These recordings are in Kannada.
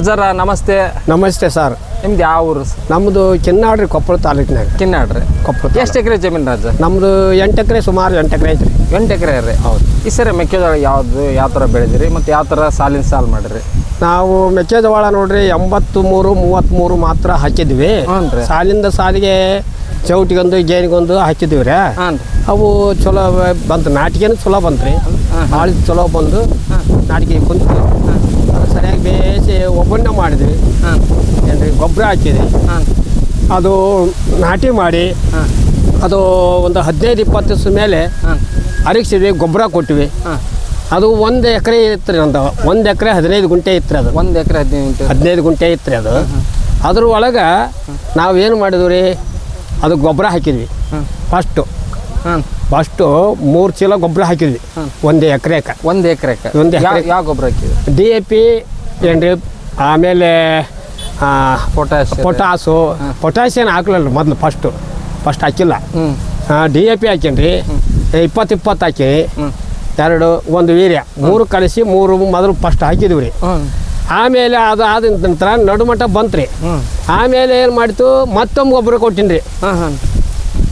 ಅಜ್ಜಾರ ನಮಸ್ತೆ. ನಮಸ್ತೆ ಸರ್. ನಿಮ್ದು ಯಾವ ಊರು ನಮ್ಮದು ಚಿನ್ನಾಡ್ರಿ ಕೊಪ್ಪಳ ತಾಲೂಕಿನಾಗ ಕಿನ್ನಾಡ್ರಿ. ಕೊಪ್ಪಳ ಎಷ್ಟು ಎಕರೆ ಜಮೀನು ರಾಜ ನಮ್ಮದು ಎಂಟು ಎಕರೆ ಸುಮಾರು ಎಂಟು ಎಕರೆ ಐತ್ರಿ. ಎಂಟು ಎಕರೆ ರೀ. ಹೌದು. ಈ ಸರಿ ಮೆಕ್ಕೆಜೋಳ ಯಾವ್ದು ಯಾವ ಥರ ಬೆಳೆದಿರಿ ಮತ್ತು ಯಾವ ಥರ ಸಾಲಿನ ಸಾಲು ಮಾಡಿರಿ? ನಾವು ಮೆಕ್ಕೆಜೋಳ ನೋಡ್ರಿ ಎಂಬತ್ತು ಮೂರು ಮೂವತ್ತ್ಮೂರು ಮಾತ್ರ ಹಾಕಿದ್ವಿ. ಸಾಲಿಂದ ಸಾಲಿಗೆ ಚೌಟಿಗೊಂದು ಗೇನಿಗೊಂದು ಹಾಕಿದ್ವಿ ರೀ. ಹಾಂ ರೀ. ಅವು ಚಲೋ ಬಂತು ನಾಟಿಗೆನೂ ಚಲೋ ಬಂತು ರೀ ಭಾಳ ಚಲೋ ಬಂದು ನಾಟಿಗೆ ಕುಂತು ಸರಿಯಾಗಿ ಬೇಯಿಸಿ ಒಬ್ಬಣ್ಣ ಮಾಡಿದ್ವಿ. ಹಾಂ. ರೀ ಗೊಬ್ಬರ ಹಾಕಿದ್ವಿ. ಹಾಂ. ಅದು ನಾಟಿ ಮಾಡಿ ಹಾಂ. ಅದು ಒಂದು ಹದಿನೈದು ಇಪ್ಪತ್ತು ದಿವಸ ಮೇಲೆ ಹಾಂ. ಅರಿಗಿಸಿದ್ವಿ ಗೊಬ್ಬರ ಕೊಟ್ಟಿವಿ. ಹಾಂ. ಅದು ಒಂದು ಎಕರೆ ಇತ್ತು ರೀ ನಂದು. ಒಂದು ಎಕರೆ ಹದಿನೈದು ಗುಂಟೆ ಇತ್ತು ರೀ ಅದು. ಒಂದು ಎಕರೆ ಹದಿನೈದು ಇಂಟು ಹದಿನೈದು ಗುಂಟೆ ಇತ್ತು ರೀ ಅದು ಅದ್ರ ಒಳಗೆ ನಾವೇನು ಮಾಡಿದ್ವಿ ರೀ ಅದು ಗೊಬ್ಬರ ಹಾಕಿದ್ವಿ. ಫಸ್ಟು ಹಾಂ. ಫಸ್ಟು ಮೂರು ಚೀಲ ಗೊಬ್ಬರ ಹಾಕಿದ್ವಿ. ಒಂದು ಎಕರೆಕ. ಒಂದು ಎಕರೆಕ. ಒಂದು. ಯಾವ ಗೊಬ್ಬರ ಹಾಕಿದ್ವಿ ಡಿ ಎ ಪಿ ಏನ್ರಿ ಆಮೇಲೆ ಪೊಟ್ಯಾಸ್ ಪೊಟ್ಯಾಶ್ ಪೊಟಾಸು ಪೊಟ್ಯಾಸಿಯನ್ ಹಾಕ್ಲಲ್ಲ ಮೊದಲು ಫಸ್ಟು. ಫಸ್ಟ್ ಹಾಕಿಲ್ಲ. ಡಿ ಎ ಪಿ ಹಾಕೇನ್ರಿ ಇಪ್ಪತ್ತು ಇಪ್ಪತ್ತು ಹಾಕಿ ಎರಡು ಒಂದು ವೀರ್ಯ. ಮೂರು ಕಳಿಸಿ ಮೂರು ಮೊದಲು ಫಸ್ಟ್ ಹಾಕಿದ್ವಿ ರೀ. ಆಮೇಲೆ ಅದು ಆದ ನಂತರ ನಡುಮಟ್ಟ ಬಂತು ರೀ ಆಮೇಲೆ ಏನು ಮಾಡ್ತು ಮತ್ತೊಮ್ಮೆ ಗೊಬ್ಬರ ಕೊಟ್ಟಿನಿ ರೀ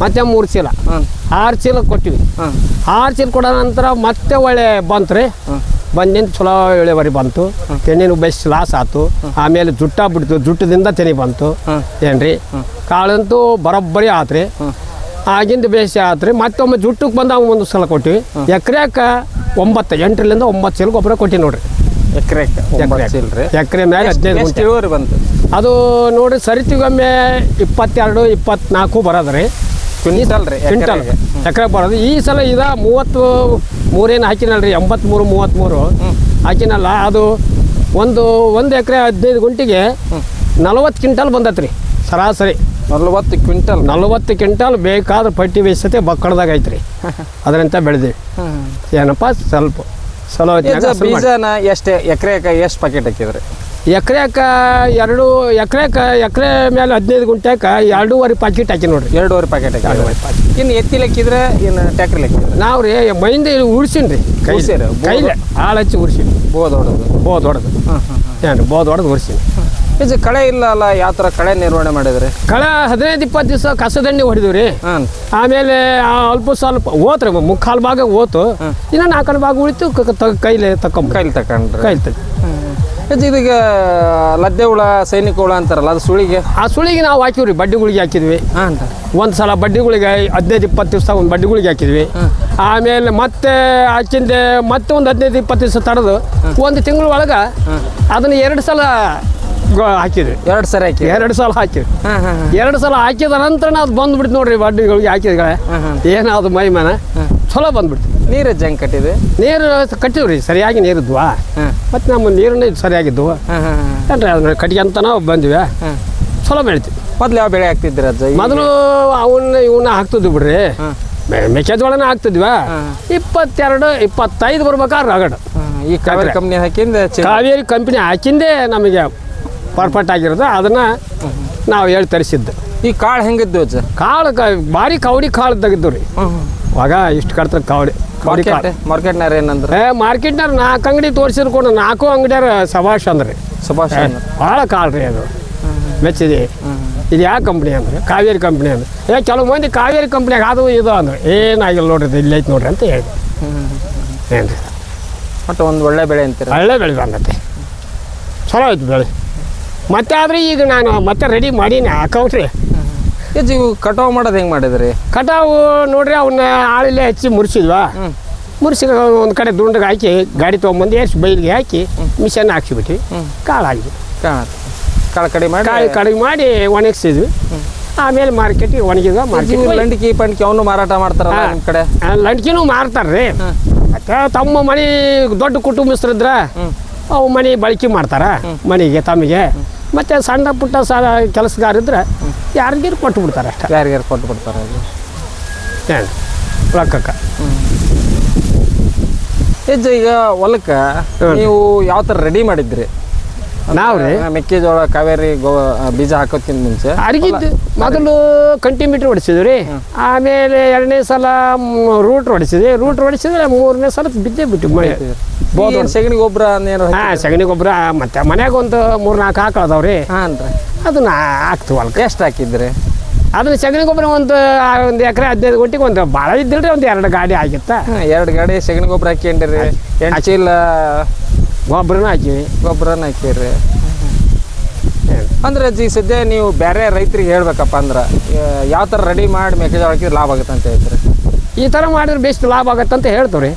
ಮತ್ತೆ ಮೂರು ಚೀಲ. ಆರು ಚೀಲ ಕೊಟ್ಟಿವಿ. ಆರು ಚೀಲ ಕೊಡೋ ನಂತರ ಮತ್ತೆ ಒಳ್ಳೆ ಬಂತು ರೀ. ಬಂದಿಂದ ಚಲೋ ಇಳುವರಿ ಬಂತು. ತೆನಿನ ಬೆಸ್ಟ್ ಲಾಸ್ ಆಯ್ತು ಆಮೇಲೆ ಜುಟ್ಟ ಬಿಡ್ತು. ಜುಟ್ಟದಿಂದ ತೆನಿ ಬಂತು. ಏನ್ರಿ? ಕಾಳಂತೂ ಬರೋಬ್ಬರಿ ಆತ್ರಿ ಆಗಿಂದ ಬೇಸಿ ಆತ್ರಿ ಮತ್ತೊಮ್ಮೆ ಜುಟ್ಟಕ್ಕೆ ಬಂದಾಗ ಒಂದು ಸಲ ಕೊಟ್ಟಿವಿ. ಎಕರೆಕ ಒಂಬತ್ತು ಎಂಟರಿಂದ ಒಂಬತ್ತು ಚೀಲ ಗೊಬ್ಬರ ಕೊಟ್ಟಿವಿ ನೋಡ್ರಿ. ಎಕರೆ ಎಕರೆ ಮೇಲೆ ಹದಿನೈದು ಗುಂಟೆ. ಬಂತು? ಅದು ನೋಡ್ರಿ ಸರಿತಿಗೊಮ್ಮೆ ಇಪ್ಪತ್ತೆರಡು ಇಪ್ಪತ್ನಾಲ್ಕು ಬರೋದ್ರಿ ಕ್ವಿಂಟಲ್ ರೀ ಕ್ವಿಂಟಲ್ ಎಕರೆ ಬರೋದು. ಈ ಸಲ ಇದ ಮೂವತ್ತು ಮೂರೇನು ಹಾಕಿನಲ್ರಿ ಎಂಬತ್ತ್ಮೂರು ಮೂವತ್ತ್ಮೂರು ಹಾಕಿನಲ್ಲ ಅದು ಒಂದು ಒಂದು ಎಕರೆ ಹದಿನೈದು ಗುಂಟಿಗೆ ನಲವತ್ತು ಕ್ವಿಂಟಲ್ ಬಂದತ್ರಿ. ಸರಾಸರಿ. ನಲ್ವತ್ತು ಕ್ವಿಂಟಲ್. ನಲವತ್ತು ಕ್ವಿಂಟಲ್ ಬೇಕಾದ ಪಟ್ಟಿ ಬೇಯಿಸತೆ ಬಕ್ಕಡ್ದಾಗ ಐತ್ರಿ. ಅದರಂತ ಬೆಳೆದಿವಿ. ಏನಪ್ಪ? ಸ್ವಲ್ಪ. ಚಲೋ ಬೀಜನ ಎಷ್ಟು ಎಕರೆ ಎಷ್ಟು ಪ್ಯಾಕೆಟ್ ಹಾಕಿದ್ರಿ? ಎಕರೆಕ ಎರಡು ಎಕರೆಕ ಎಕರೆ ಮೇಲೆ ಹದಿನೈದು ಗುಂಟ್ಯಾಕ ಎರಡೂವರೆ ಪ್ಯಾಕೆಟ್ ಹಾಕಿ ನೋಡ್ರಿ. ಎರಡೂವರೆ ಪ್ಯಾಕೆಟ್ ಎರಡೂವರೆ ಪ್ಯಾಕೆಟ್ ಇನ್ನು ಎತ್ತಿ ಲೆಕ್ಕಿದ್ರೆ ಇನ್ನು ಟ್ಯಾಕ್ಟ್ರ್ ಲೆಕ್ಕಿದ್ರೆ ನಾವು ರೀ ಮೈಂದ ಉಳ್ಸೀನಿ ರೀ ಕೈ ಸೇರಿ ಕೈಲೆ ಆಳು ಹಚ್ಚಿ ಉರ್ಸೀನಿ ಬೋದ್ ಹೊಡೆದು. ಬೋದ್ ಹೊಡೆದು. ಹಾಂ ಹಾಂ ಬೋದ್ ಹೊಡೆದು ಉಡ್ಸೀನಿ ಇದು ಕಳೆ ಇಲ್ಲ ಅಲ್ಲ ಯಾವ ಥರ ಕಳೆ ನಿರ್ವಹಣೆ ಮಾಡಿದ್ರಿ? ಕಳೆ ಹದಿನೈದು ಇಪ್ಪತ್ತು ದಿವಸ ಕಸದಂಡಿ ಹೊಡಿದೀವಿ ರೀ ಆಮೇಲೆ ಅಲ್ಪ ಸ್ವಲ್ಪ ಓತ್ರಿ ಮುಕ್ಕಾಲು ಭಾಗ ಓತು. ಇನ್ನು ನಾಲ್ಕು ಭಾಗ ಉಳಿತು ಕೈಲಿ ತಕೊಂಬ ಕೈಲಿ ತಕೊಂಡ್ರಿ. ಕೈಲಿ ತಗ ಇದು ಇದೀಗ ಲದ್ದೆ ಹುಳ ಸೈನಿಕ ಹುಳ ಅಂತಾರಲ್ಲ ಅದು ಸುಳಿಗೆ? ಆ ಸುಳಿಗೆ ನಾವು ಹಾಕಿವ್ರಿ ಬಡ್ಡಿಗಳಿಗೆ ಹಾಕಿದ್ವಿ. ಹಾಂ ಒಂದು ಸಲ ಬಡ್ಡಿಗಳಿಗೆ ಹದಿನೈದು ಇಪ್ಪತ್ತು ದಿವಸ ಒಂದು ಬಡ್ಡಿಗಳಿಗೆ ಹಾಕಿದ್ವಿ. ಆಮೇಲೆ ಮತ್ತೆ ಹಾಕಿಂದೆ ಮತ್ತೆ ಒಂದು ಹದಿನೈದು ಇಪ್ಪತ್ತು ದಿವಸ ತಡೆದು ಒಂದು ತಿಂಗಳ ಒಳಗೆ ಅದನ್ನು ಎರಡು ಸಲ ಹಾಕಿದ್ವಿ. ಎರಡು ಸಲ ಹಾಕಿ ಎರಡು ಸಲ ಹಾಕಿದ್ವಿ. ಎರಡು ಸಲ ಹಾಕಿದ ನಂತರ ಅದು ಬಂದ್ಬಿಡ್ತು ನೋಡ್ರಿ ಬಡ್ಡಿಗಳಿಗೆ ಹಾಕಿದ್ಗಳೇ. ಏನಾದ್ರು ಏನದು ಮೈಮನ ಚಲೋ ಬಂದ್ಬಿಡ್ತು. ನೀರು ಜಂಗ್ ಕಟ್ಟಿದೆ ನೀರು ಕಟ್ಟಿವ್ರಿ ಸರಿಯಾಗಿ ನೀರು ಹಾಂ. ಮತ್ತು ನಮ್ಮ ನೀರನ್ನ ಸರಿಯಾಗಿದ್ವು. ಏನ್ರಿ ಅದನ್ನ ಕಟ್ಕೊಂತ ನಾವು ಬಂದ್ವಿ. ಚಲೋ ಬೆಳಿತೀವಿ. ಮೊದ್ಲು ಯಾವ ಬೆಳೆ ಹಾಕ್ತಿದ್ರಿ ಅಜ್ಜ? ಮೊದಲು ಅವನ್ನ ಇವನ್ನ ಹಾಕ್ತಿದ್ವಿ ಬಿಡ್ರಿ. ಮೆಕ್ಕೆಜೋಳನ ಹಾಕ್ತಿದ್ವ. ಇಪ್ಪತ್ತೆರಡು ಇಪ್ಪತ್ತೈದು ಬರ್ಬೇಕಾದ್ರೆ ರಗಡ್. ಈ ಕಾವೇರಿ ಕಂಪ್ನಿ ಹಾಕಿಂದ ಕಾವೇರಿ ಕಂಪ್ನಿ ಹಾಕಿಂದೇ ನಮಗೆ ಪರ್ಫೆಕ್ಟ್ ಆಗಿರೋದು. ಅದನ್ನು ನಾವು ಹೇಳಿ ತರಿಸಿದ್ದು. ಈ ಕಾಳು ಹೆಂಗಿದ್ದು ಅಜ್ಜ? ಕಾಳು ಕ ಭಾರಿ ಕವಡಿ ಕಾಳು ತೆಗೆದ್ದು ರೀ. ಆಗ ಇಷ್ಟು ಕಡ್ತಾರೆ ಕವಡಿ. ಮಾರ್ಕೆಟ್ ಮಾರ್ಕೆಟ್ನಾರ ಏನಂದ್ರೆ? ಏ ಮಾರ್ಕೆಟ್ನಾರ ನಾಲ್ಕು ಅಂಗಡಿ ತೋರಿಸಿರ್ಕೊಂಡು ನಾಲ್ಕು ಅಂಗಡಿಯಾರ ಸಭಾಷ್ ಅಂದ್ರೆ. ಸಭಾಷ್ ಬಹಳ ಭಾಳ ಕಾಳು ರೀ ಅದು. ಮೆಚ್ಚಿದೆ. ಇದು ಯಾವ ಕಂಪ್ನಿ ಅಂದ್ರೆ? ಕಾವೇರಿ ಕಂಪ್ನಿ ಅಂದ್ರೆ. ಏ ಕೆಲವು ಮಂದಿ ಕಾವೇರಿ ಕಂಪ್ನಿಯಾಗ ಅದು ಇದು ಅಂದ್ರೆ. ಏನಾಗಿಲ್ಲ ನೋಡ್ರಿ ಇಲ್ಲಿ ಐತೆ ನೋಡ್ರಿ ಅಂತ ಹೇಳಿ ಏನು ರೀ ಮತ್ತು ಒಂದು ಒಳ್ಳೆ ಬೆಳೆ ಅಂತೀರಿ? ಒಳ್ಳೆ ಬೆಳೆ ಬಂದತೆ. ಚಲೋ ಆಯ್ತು ಬೆಳೆ. ಮತ್ತೆ ಆದ್ರೆ ಈಗ ನಾನು ಮತ್ತೆ ರೆಡಿ ಮಾಡೀನಿ ಹಾಕೌಟ್ರಿ ಇವು ಕಟಾವು ಮಾಡೋದು ಹೆಂಗೆ ಮಾಡಿದ್ರಿ? ಕಟಾವು ನೋಡ್ರಿ ಅವನ್ನ ಆಳಿಲೆ ಹಚ್ಚಿ ಮುರ್ಸಿದ್ವಾ? ಮುರಿಸಿ ಒಂದು ಕಡೆ ದುಂಡಗೆ ಹಾಕಿ ಗಾಡಿ ತೊಗೊಂಬಂದು ಏರ್ಸಿ ಬೈಲಿಗೆ ಹಾಕಿ ಮಿಷನ್ ಹಾಕ್ಸಿಬಿಟ್ವಿ. ಕಾಳು ಆಗಿ ಕಾಳು ಕಾಳು ಕಡಿಮೆ ಮಾಡಿ? ಕಾಳು ಕಡಿಮೆ ಮಾಡಿ ಒಣಗಿಸಿದ್ವಿ. ಆಮೇಲೆ ಮಾರ್ಕೆಟಿಗೆ ಒಣಗಿದ ಮಾರ್ಕೆಟ್ ಲಂಡಿಕಿ ಪಂಡಿಕಿ ಅವನು ಮಾರಾಟ ಮಾಡ್ತಾರಲ್ಲ ನಮ್ಮ ಕಡೆ? ಲಂಡ್ಕಿನೂ ಮಾರ್ತಾರ್ರಿ. ತಮ್ಮ ಮನೆ ದೊಡ್ಡ ಕುಟುಂಬಸ್ಥರಿದ್ರ. ಅವು ಮನೆ ಬಳಕೆ ಮಾಡ್ತಾರೆ ಮನೆಗೆ ತಮಗೆ. ಮತ್ತೆ ಸಣ್ಣ ಪುಟ್ಟ ಸ ಕೆಲಸಗಾರ ಇದ್ರೆ ಯಾರಿಗಾರು ಕೊಟ್ಟು ಬಿಡ್ತಾರೆ ಅಷ್ಟೇ. ಯಾರಿಗಾರು ಕೊಟ್ಟು ಬಿಡ್ತಾರೆ ಏನು? ರೊಕ್ಕಕ್ಕೆ. ಇದು ಈಗ ಹೊಲಕ್ಕೆ ನೀವು ಯಾವ ಥರ ರೆಡಿ ಮಾಡಿದ್ರಿ ನಾವು ರೀ. ಆ, ಮೆಕ್ಕೆಜೋಳ ಕಾವೇರಿ ಗೋ ಬೀಜ ಹಾಕೋದ್ಕಿಂತ ಮುಂಚೆ. ಅರಿಗಿದ್ದು ಮೊದಲು ಕಂಟಿಮೀಟ್ರ್ ಹೊಡಿಸಿದ್ವಿ ರೀ. ಆಮೇಲೆ ಎರಡನೇ ಸಲ ರೂಟ್ ಹೊಡಿಸಿದ್ವಿ. ರೂಟ್ ಹೊಡಿಸಿದ್ರೆ ಮೂರನೇ ಸಲ ಬಿದ್ದೇ ಬಿಟ್ಟು ಮಳೆ. ಸಗಣಿ ಗೊಬ್ಬರ ಹಾಂ ಸಗಣಿ ಗೊಬ್ಬರ ಮತ್ತೆ ಮನ್ಯಾಗ ಒಂದು ಮೂರು ನಾಲ್ಕು ಅದಾವ್ರಿ ಹಾಂ ರೀ ಅದನ್ನ ಹಾಕ್ತೀವಿ ಹೊಲ್ಕೆ ಎಷ್ಟು ಹಾಕಿದ್ರಿ? ಅದನ್ನ ಸಗಣಿ ಗೊಬ್ಬರ ಒಂದು ಒಂದು ಎಕರೆ ಹದಿನೈದು ಗುಂಟಿಗೆ ಒಂದು ಭಾಳ ಇದ್ದಿಲ್ರಿ ಒಂದು ಎರಡು ಗಾಡಿ ಆಗಿತ್ತ. ಎರಡು ಗಾಡಿ ಸಗಣಿ ಗೊಬ್ಬರ ಹಾಕ್ಯಂಡ್ರಿ. ಎಂಟು ಚೀಲ ಗೊಬ್ಬರನೂ ಹಾಕಿವಿ ಗೊಬ್ಬರನ ಹಾಕಿರಿ ಅಂದ್ರೆ ಅಜ್ಜಿ ಸದ್ಯ ನೀವು ಬೇರೆ ರೈತರಿಗೆ ಹೇಳ್ಬೇಕಪ್ಪ ಅಂದ್ರೆ ಯಾವ ಥರ ರೆಡಿ ಮಾಡಿ ಮೆಕ್ಕೆಜೋಳ ಹಾಕಿದ್ರೆ ಲಾಭ ಆಗುತ್ತೆ ಅಂತ ಹೇಳ್ತೀರಿ? ಈ ಥರ ಮಾಡಿದ್ರೆ ಬೆಸ್ಟ್ ಲಾಭ ಆಗುತ್ತೆ ಅಂತ ಹೇಳ್ತೀವಿ ರೀ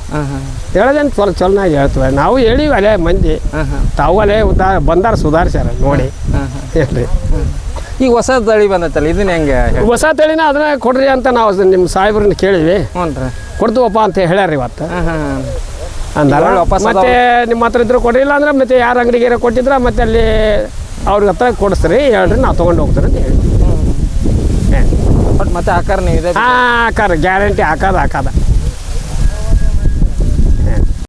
ಹೇಳೋದೇನು ಚಲೋ ಚಲೋನಾಗಿ ಹೇಳ್ತೀವಿ. ನಾವು ಹೇಳಿವಿ ಅಲ್ಲೇ ಮಂದಿ. ತಾವು ಅಲ್ಲೇ ಉದಾ ಬಂದಾರ ಸುಧಾರಿಸ್ಯಾರ ನೋಡಿ. ಹೇಳ್ರಿ. ಈಗ ಹೊಸ ತಳಿ ಬಂದತ್ತಲ್ಲ ಇದನ್ನ ಹೆಂಗೆ ಹೊಸ ತಳಿನ ಅದನ್ನ ಕೊಡ್ರಿ ಅಂತ ನಾವು ನಿಮ್ಮ ಸಾಹೇಬ್ರನ್ನ ಕೇಳಿವಿ ಹ್ಞೂ ರೀ ಕೊಡ್ತೀವಪ್ಪ ಅಂತ ಹೇಳ್ಯಾರ ಇವತ್ತು. ಅಂದಾರ? ಮತ್ತೆ ನಿಮ್ಮ ಹತ್ರ ಇದ್ರೆ ಕೊಡ್ರಿಲ್ಲ ಅಂದ್ರೆ ಮತ್ತೆ ಯಾರ ಅಂಗಡಿಗೆ ಕೊಟ್ಟಿದ್ರೆ ಮತ್ತೆ ಅಲ್ಲಿ ಅವ್ರಿಗೆ ಹತ್ರ ಕೊಡಿಸ್ರಿ ಹೇಳ್ರಿ ನಾವು ತೊಗೊಂಡು ಹೋಗ್ತಾರೆ ಅಂತ ಹೇಳ್ತೀವಿ. ಮತ್ತೆ ಆಕಾರ ನೀವು ಇದೆ? ಹಾಂ ಹಾಕಾರ ಗ್ಯಾರಂಟಿ ಹಾಕೋದು ಹಾಕೋದ